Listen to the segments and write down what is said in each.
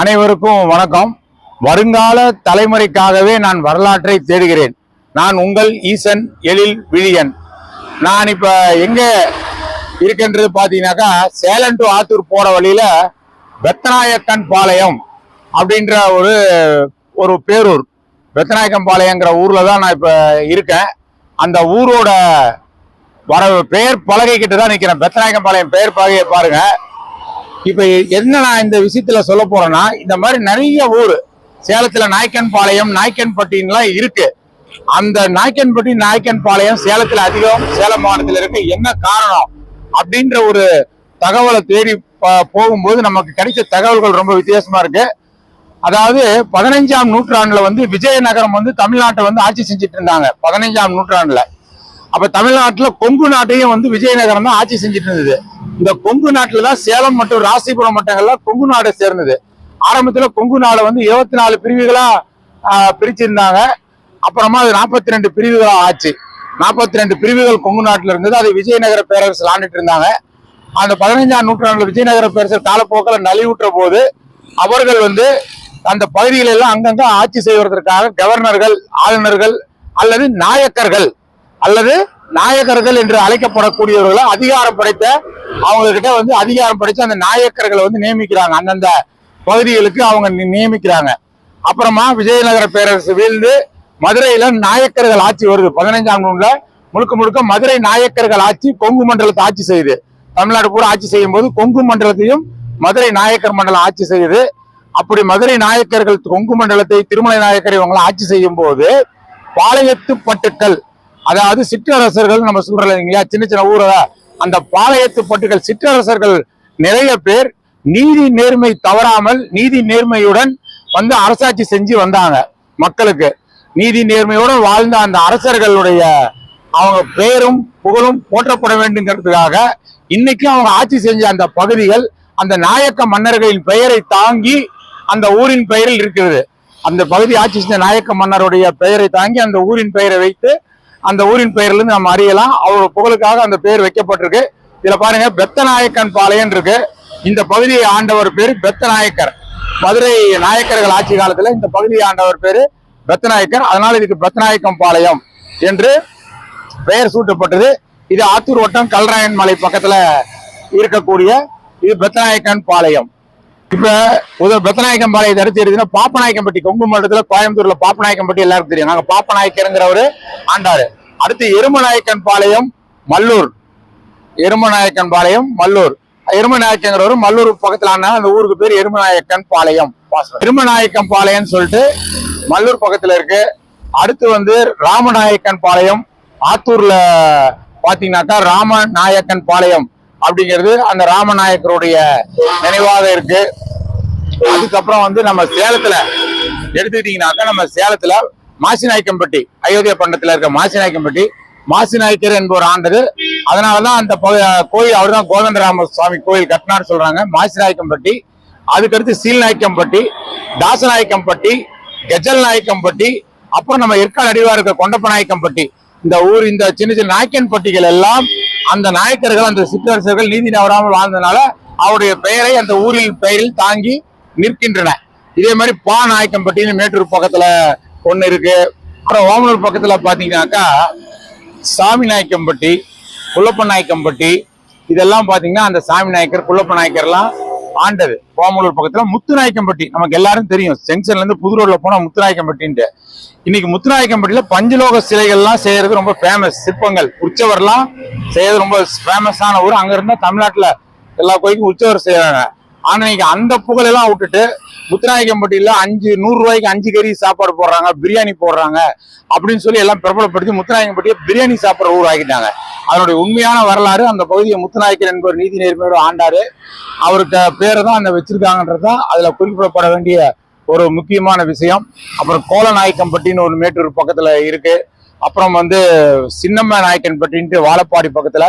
அனைவருக்கும் வணக்கம். வருங்கால தலைமுறைக்காகவே நான் வரலாற்றை தேடுகிறேன். நான் உங்கள் ஈசன் எழில் விழியன். நான் இப்ப எங்க இருக்கின்றது பாத்தீங்கன்னாக்கா சேலம் டு ஆத்தூர் போற வழியில வெத்தநாயக்கன் பாளையம் அப்படின்ற ஒரு ஒரு பேரூர். பெத்தநாயக்கன் பாளையங்கிற ஊர்ல தான் நான் இப்ப இருக்கேன். அந்த ஊரோட வர பெயர் பலகை கிட்ட தான் நிக்கிறேன். வெத்தநாயக்கம் பாளையம் பெயர் பலகையை பாருங்க. இப்ப என்ன நான் இந்த விஷயத்துல சொல்ல போறேன்னா இந்த மாதிரி நிறைய ஊர் சேலத்துல நாய்க்கன் பாளையம் நாய்க்கன் பட்டின்லாம் இருக்கு. அந்த நாய்க்கன்பட்டி நாய்க்கன் பாளையம் சேலத்துல அதிகம் சேலம் மாவட்டத்தில் இருக்கு. என்ன காரணம்? அப்படின்ற ஒரு தகவலை தேடி ப- போகும்போது நமக்கு கிடைச்ச தகவல்கள் ரொம்ப வித்தியாசமா இருக்கு. அதாவது பதினைஞ்சாம் நூற்றாண்டுல வந்து விஜயநகரம் வந்து தமிழ்நாட்டை வந்து ஆட்சி செஞ்சுட்டு இருந்தாங்க. பதினைஞ்சாம் நூற்றாண்டுல. அப்ப தமிழ்நாட்டுல கொங்கு நாட்டையும் வந்து விஜயநகரம் தான் ஆட்சி செஞ்சுட்டு இருந்தது. இந்த கொங்கு நாட்டுல தான் சேலம் மற்றும் ராசிபுரம் மட்டங்கள்ல கொங்கு நாடை சேர்ந்தது. ஆரம்பத்துல கொங்கு நாடை வந்து இருபத்தி நாலு பிரிவுகளா பிரிச்சிருந்தாங்க. அப்புறமா அது நாற்பத்தி ரெண்டு பிரிவுகளா ஆச்சு. நாற்பத்தி ரெண்டு பிரிவுகள் கொங்கு நாட்டுல இருந்தது. அது விஜயநகர பேரரசு ஆண்டுட்டு இருந்தாங்க. அந்த பதினைஞ்சாம் நூற்றாண்டுல விஜயநகர பேரரசர் காலப்போக்கில் நலிவுற்ற போது அவர்கள் வந்து அந்த பகுதிகளெல்லாம் அங்கங்க ஆட்சி செய்வதற்காக கவர்னர்கள் ஆளுநர்கள் அல்லது நாயக்கர்கள் அல்லது நாயக்கர்கள் என்று அழைக்கப்படக்கூடியவர்களை அதிகாரம் படைத்த அவங்க கிட்ட வந்து அதிகாரம் படைச்சு அந்த நாயக்கர்களை வந்து நியமிக்கிறாங்க. அந்தந்த பகுதிகளுக்கு அவங்க நி- நியமிக்கிறாங்க. அப்புறமா விஜயநகர பேரரசு வீழ்ந்து மதுரையில நாயக்கர்கள் ஆட்சி வருது. பதினைஞ்சாம் நூறுல முழுக்க முழுக்க மதுரை நாயக்கர்கள் ஆட்சி கொங்கு மண்டலத்தை ஆட்சி செய்யுது. தமிழ்நாடு பூரா ஆட்சி செய்யும் போது கொங்கு மண்டலத்தையும் மதுரை நாயக்கர் மண்டலம் ஆட்சி செய்யுது. அப்படி மதுரை நாயக்கர்கள் கொங்கு மண்டலத்தை திருமலை நாயக்கர் இவங்களை ஆட்சி செய்யும் போது பாளையத்து பட்டுக்கள் அதாவது சிற்றரசர்கள் நம்ம சொல்றோம் இல்லைங்களா? சின்ன சின்ன ஊரில் அந்த பாளையத்து பட்டுகள் சிற்றரசர்கள் நிறைய பேர் நீதி நேர்மை தவறாமல் நீதி நேர்மையுடன் வந்து அரசாட்சி செஞ்சு வந்தாங்க மக்களுக்கு. நீதி நேர்மையுடன் வாழ்ந்த அந்த அரசர்களுடைய அவங்க பெயரும் புகழும் போற்றப்பட வேண்டுங்கிறதுக்காக இன்னைக்கு அவங்க ஆட்சி செஞ்ச அந்த பகுதிகள் அந்த நாயக்க மன்னர்களின் பெயரை தாங்கி அந்த ஊரின் பெயரில் இருக்கிறது. அந்த பகுதி ஆட்சி செஞ்ச நாயக்க மன்னருடைய பெயரை தாங்கி அந்த ஊரின் பெயரை வைத்து அந்த ஊரின் பெயர்லேருந்து நம்ம அறியலாம். அவரோட புகழுக்காக அந்த பெயர் வைக்கப்பட்டிருக்கு. இதுல பாருங்க பெத்தநாயக்கன் பாளையம் இருக்கு. இந்த பகுதியை ஆண்டவர் பேரு பெத்தநாயக்கர். மதுரை நாயக்கர்கள் ஆட்சி காலத்துல இந்த பகுதியை ஆண்டவர் பேரு பெத்தநாயக்கர். அதனால இதுக்கு பெத்தநாயக்கம் பாளையம் என்று பெயர் சூட்டப்பட்டது. இது ஆத்தூர் வட்டம் கல்ராயன் மலை பக்கத்துல இருக்கக்கூடிய இது பெத்தநாயக்கன் பாளையம். இப்ப உத பெத்தநாயக்கம் பாளையத்தை அடுத்து எடுத்தீங்கன்னா பாப்பநாயக்கம்பட்டி கொங்கு மண்டலத்துல கோயம்புத்தூர்ல பாப்பநாயக்கம்பட்டி எல்லாருக்கும் தெரியும். நாங்க பாப்பநாயக்கருங்கிறவரு ஆண்டாரு. அடுத்து எருமநாயக்கன் பாளையம் மல்லூர். எருமநாயக்கன் பாளையம் மல்லூர். எருமநாயக்கங்கிறவரு மல்லூர் பக்கத்துல ஆனா அந்த ஊருக்கு பேர் எருமநாயக்கன் பாளையம் எருமநாயக்கம் பாளையம்னு சொல்லிட்டு மல்லூர் பக்கத்துல இருக்கு. அடுத்து வந்து ராமநாயக்கன் பாளையம் ஆத்தூர்ல பாத்தீங்கன்னாக்கா ராமநாயக்கன் பாளையம் அப்படிங்கிறது அந்த ராமநாயக்கருடைய நினைவாக இருக்கு. அதுக்கப்புறம் வந்து நம்ம சேலத்துல எடுத்துக்கிட்டீங்கன்னாக்கா நம்ம சேலத்துல மாசிநாயக்கம்பட்டி அயோத்தியா பண்டத்துல இருக்க மாசிநாயக்கம்பட்டி மாசிநாயக்கர் என்பவர் ஆண்டது அதனாலதான் அந்த கோயில் கோயில் அவர்தான் கோவிந்தராம சுவாமி கோயில் கட்டினார் சொல்றாங்க. மாசிநாயக்கம்பட்டி அதுக்கடுத்து சீல்நாயக்கம்பட்டி தாசநாயக்கம்பட்டி கெஜல் நாயக்கம்பட்டி அப்புறம் நம்ம ஏற்காடு அடிவா இருக்க கொண்டப்ப நாயக்கம்பட்டி இந்த ஊர் இந்த சின்ன சின்ன நாயக்கன் பட்டிகள் எல்லாம் அந்த நாயக்கர்கள் அந்த சிற்றரசர்கள் நீதி நவராமல் வாழ்ந்தனால அவருடைய பெயரை அந்த ஊரில் பெயரில் தாங்கி நிற்கின்றன. இதே மாதிரி பா நாயக்கம்பட்டின்னு மேட்டூர் பக்கத்துல ஒண்ணு இருக்கு. அப்புறம் ஓமலூர் பக்கத்துல பாத்தீங்கன்னாக்கா சாமி நாயக்கம்பட்டி குள்ளப்ப நாயக்கம்பட்டி இதெல்லாம் பாத்தீங்கன்னா அந்த சாமி நாயக்கர் குள்ளப்ப நாயக்கர்லாம் ஆண்டது. கோமலூர் பக்கத்துல முத்துநாயக்கம்பட்டி. நமக்கு எல்லாரும் தெரியும். ஜங்ஷன்ல இருந்து புது ரோட்ல போனா முத்துநாயக்கம்பட்டின்ட்டு. இன்னைக்கு முத்துநாயக்கம்பட்டியில பஞ்சலோக சிலைகள்லாம் செய்யறது ரொம்ப ஃபேமஸ் சிற்பங்கள் உற்சவர்லாம் செய்யறது ரொம்ப ஃபேமஸான ஊர். அங்க இருந்தா தமிழ்நாட்டுல எல்லா கோயிலுக்கும் உற்சவர் செய்யறாங்க ஆனா இன்னைக்கு அந்த புகழெல்லாம் விட்டுட்டு முத்துநாயக்கம்பட்டியில் அஞ்சு நூறு ரூபாய்க்கு அஞ்சு கறி சாப்பாடு போடுறாங்க பிரியாணி போடுறாங்க அப்படின்னு சொல்லி எல்லாம் பிரபலப்படுத்தி முத்துநாயக்கம்பட்டியை பிரியாணி சாப்பிட்ற ஊர் ஆக்கிட்டாங்க. அதனுடைய உண்மையான வரலாறு அந்த பகுதியை முத்துநாயக்கர் என்பவர் நீதி நேர்மையோடு ஆண்டாரு. அவருக்கு பேரை தான் அந்த வச்சிருக்காங்கன்றது தான் அதுல குறிப்பிடப்பட வேண்டிய ஒரு முக்கியமான விஷயம். அப்புறம் கோலநாயக்கம்பட்டின்னு ஒரு மேட்டூர் பக்கத்துல இருக்கு. அப்புறம் வந்து சின்னம்ம நாயக்கன்பட்டின்ட்டு வாழப்பாடி பக்கத்துல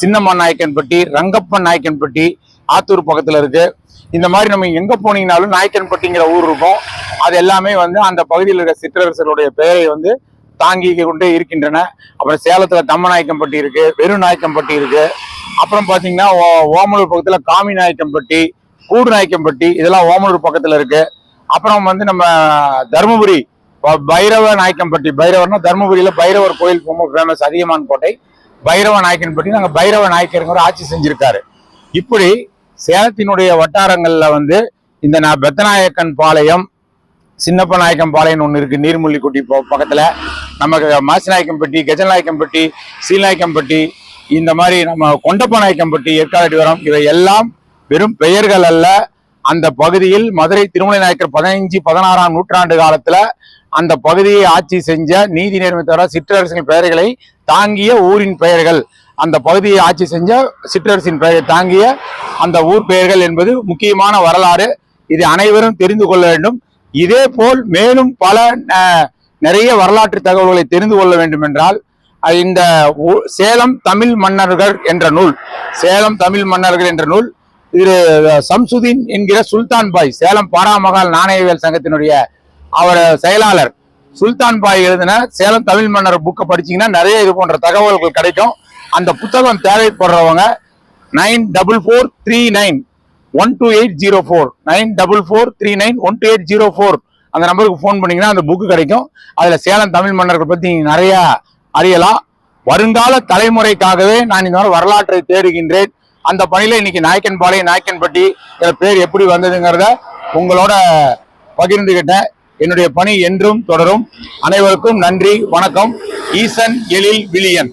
சின்னம்மா நாயக்கன்பட்டி ரங்கப்பன் நாயக்கன்பட்டி ஆத்தூர் பக்கத்துல இருக்கு. இந்த மாதிரி நம்ம எங்க போனீங்கனாலும் நாயக்கன்பட்டிங்கிற ஊர் இருக்கும். அது எல்லாமே வந்து அந்த பகுதியில் இருக்க சிற்றரசர்களுடைய பெயரை வந்து தாங்கி கொண்டே இருக்கின்றன. அப்புறம் சேலத்துல தம்மநாயக்கம்பட்டி இருக்கு வெறுநாயக்கம்பட்டி இருக்கு. அப்புறம் பாத்தீங்கன்னா ஓ- ஓமலூர் பக்கத்துல காமி நாயக்கம்பட்டி கூடுநாயக்கம்பட்டி இதெல்லாம் ஓமலூர் பக்கத்துல இருக்கு. அப்புறம் வந்து நம்ம தருமபுரி பைரவ நாயக்கம்பட்டி பைரவர்னா தருமபுரியில பைரவர் கோயில் ரொம்ப ஃபேமஸ் அதியமான் கோட்டை. பைரவ நாயக்கன்பட்டி நாங்க பைரவ நாயக்கருங்கிற ஆட்சி செஞ்சிருக்காரு. இப்படி சேலத்தினுடைய வட்டாரங்களில் வந்து இந்த நான் பெத்தநாயக்கன் பாளையம் சின்னப்ப நாயக்கம் பாளையம் ஒன்று இருக்குது நீர்மூழ்கிக்குட்டி பக்கத்தில். நமக்கு மாசிநாயக்கம்பட்டி கஜநாயக்கம்பட்டி சீநாயக்கம்பட்டி இந்த மாதிரி நம்ம கொண்டப்ப நாயக்கம்பட்டி ஏற்காடு இவை எல்லாம் வெறும் பெயர்கள் அல்ல. அந்த பகுதியில் மதுரை திருமலை நாயக்கர் பதினைஞ்சு பதினாறாம் நூற்றாண்டு காலத்துல அந்த பகுதியை ஆட்சி செஞ்ச நீதி நேர்மை தவிர சிற்றரசின் பெயர்களை தாங்கிய ஊரின் பெயர்கள். அந்த பகுதியை ஆட்சி செஞ்ச சிற்றரசின் பெயரை தாங்கிய அந்த ஊர் பெயர்கள் என்பது முக்கியமான வரலாறு. இது அனைவரும் தெரிந்து கொள்ள வேண்டும். இதே போல் மேலும் பல நிறைய வரலாற்று தகவல்களை தெரிந்து கொள்ள வேண்டும் என்றால் இந்த ஊ- சேலம் தமிழ் மன்னர்கள் என்ற நூல் சேலம் தமிழ் மன்னர்கள் என்ற நூல் இது சம்சுதீன் என்கிற சுல்தான் பாய் சேலம் பாராமகால் நாணயவியல் சங்கத்தினுடைய அவர் செயலாளர். சுல்தான் பாய் எழுதின சேலம் தமிழ் மன்னர் புக்கை படிச்சீங்கன்னா நிறைய இது போன்ற தகவல்கள் கிடைக்கும். அந்த புத்தகம் தேவைப்படுறவங்க nine double four three nine one two eight zero four nine double four three nine one two eight zero four அந்த நம்பருக்கு ஃபோன் பண்ணீங்கன்னா அந்த புக்கு கிடைக்கும். அதில் சேலம் தமிழ் மன்னர்கள் பற்றி நீங்கள் நிறைய அறியலாம். வருங்கால தலைமுறைக்காகவே நான் இந்த மாதிரி வரலாற்றை தேடுகின்றேன். அந்த பணியில் இன்னைக்கு நாயக்கன்பாளையம் நாயக்கன்பட்டி இதுல பேர் எப்படி வந்ததுங்கிறத உங்களோட பகிர்ந்துகிட்டேன். என்னுடைய பணி என்றும் தொடரும். அனைவருக்கும் நன்றி வணக்கம். ஈசன் எழில் விலியன்